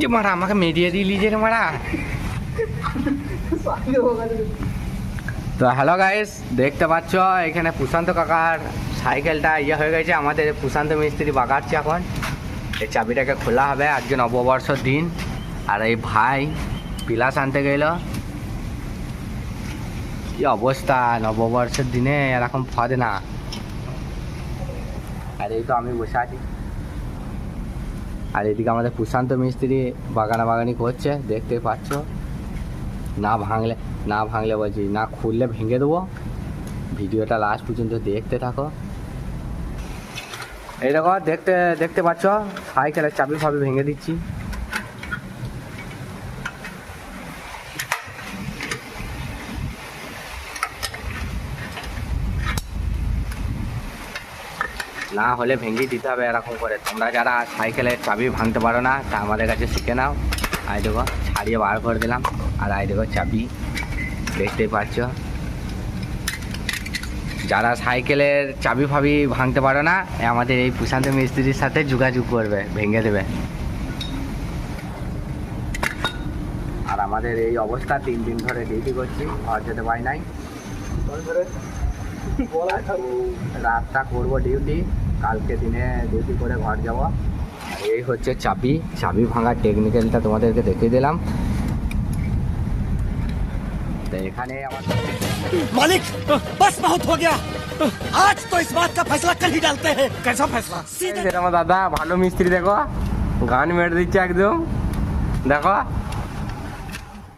যে মারা, আমাকে মেরিয়ে দিলি যে মারা। তো হ্যালো গাইস দেখতে পাচ্ছ, এখানে প্রশান্ত কাকার সাইকেলটা ইয়ে হয়ে গেছে, আমাদের প্রশান্ত মিস্ত্রি বাগাচ্ছে এখন। এই চাবিটাকে খোলা হবে আজকে নববর্ষর দিন। আর এই ভাই পিলাস আনতে গেল। কি অবস্থা নববর্ষের দিনে? এরকম ফাঁদে না আর এই তো আমি বসে আছি। আর এদিকে আমাদের প্রশান্ত মিস্ত্রি বাগানা বাগানি করছে, দেখতে পাচ্ছ। না ভাঙলে না ভাঙলে বলছি, না খুললে ভেঙে দেবো। ভিডিওটা লাস্ট পর্যন্ত দেখতে থাকো। এই দেখো, দেখতে দেখতে পাচ্ছ সাইকেলের চাবি ফাবি ভেঙে দিচ্ছি। না হলে ভেঙে দিতে হবে এরকম করে। তোমরা যারা সাইকেলের চাবি ভাঙতে পারো না, তা আমাদের কাছে শিখে নাও। আই দেখো, ছাড়িয়ে বার করে দিলাম। আর আই দেখো, চাবি দেখতেই পাচ্ছ। যারা সাইকেলের চাবি ফাবি ভাঙতে পারো না আমাদের এই প্রশান্ত মিস্ত্রির সাথে যোগাযোগ করবে, ভেঙে দেবে। আর আমাদের এই অবস্থা, তিন দিন ধরে ডিউটি করছি ঘর যেতে পারি নাই। রাতটা করবো ডিউটি কালকে দিনে ডিউটি করে ঘর যাব আর এই হচ্ছে চাবি চাবি ভাঙার টেকনিক্যালটা তোমাদেরকে দেখিয়ে দিলাম তো এখানে আমাদের मालिक बस बहुत हो गया आज तो इस बात का फैसला कल ही डालते हैं कैसा फैसला सीधे সেটা আমার দাদা ভালো মিস্ত্রি দেখো গান মেরে দিচ্ছে একদম দেখো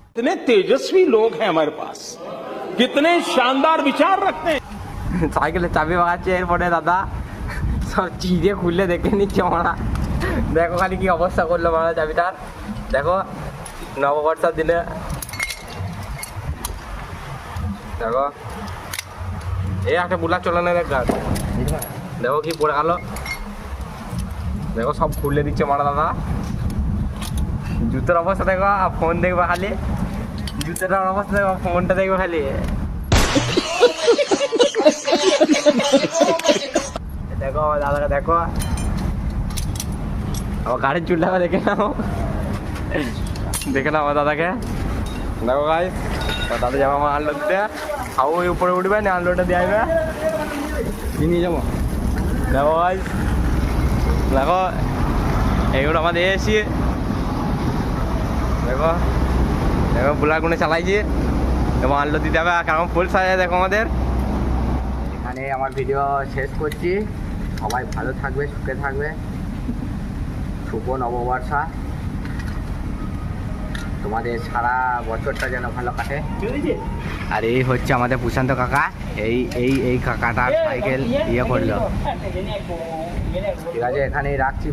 कितने तेजस्वी लोग हैं हमारे पास कितने शानदार विचार रखते हैं সাইকেলের চাবি বাগাচ্ছে এরপরে দাদা। সব চিড়ে খুললে দেখে নিচ্ছে মারা দেখো খালি কি অবস্থা করল মারা চাবিটার দেখো, নববর্ষার দিনে। দেখো। এই একটা বুলার চলে না গাছ। দেখো কি পড়ে গেল। দেখো, সব খুলে দিচ্ছে মারা দাদা। জুতোর অবস্থা দেখো ফোন দেখবে খালি। জুতোটার অবস্থা দেখো ফোনটা দেখবে খালি। দেখো আমার দাদাকে দেখো। আমার গাড়ির চুলটাকে দেখে নাও। দেখে নাও আমার দাদাকে। দেখো ভাই দাদা যাব আমার আনলোড দিতে। আর ওই উপরে উঠবে না আনলোডটা দিয়ে আসবে। নিয়ে যাব। দেখো ভাই দেখো এইগুলো আমাদের এসি দেখো দেখো বুলার গুনে চালাইছি। এবং আনলোড দিতে হবে আর কেমন ফুল সাজা দেখো আমাদের। এখানে আমার ভিডিও শেষ করছি সবাই ভালো থাকবে সুখে থাকবে শুভ নববর্ষা তোমাদের সারা বছরটা যেন ভালো কাটে আর এই হচ্ছে আমাদের প্রশান্ত কাকা এই এই এই কাকাটা সাইকেল ইয়ে করল ঠিক আছে এখানেই রাখছি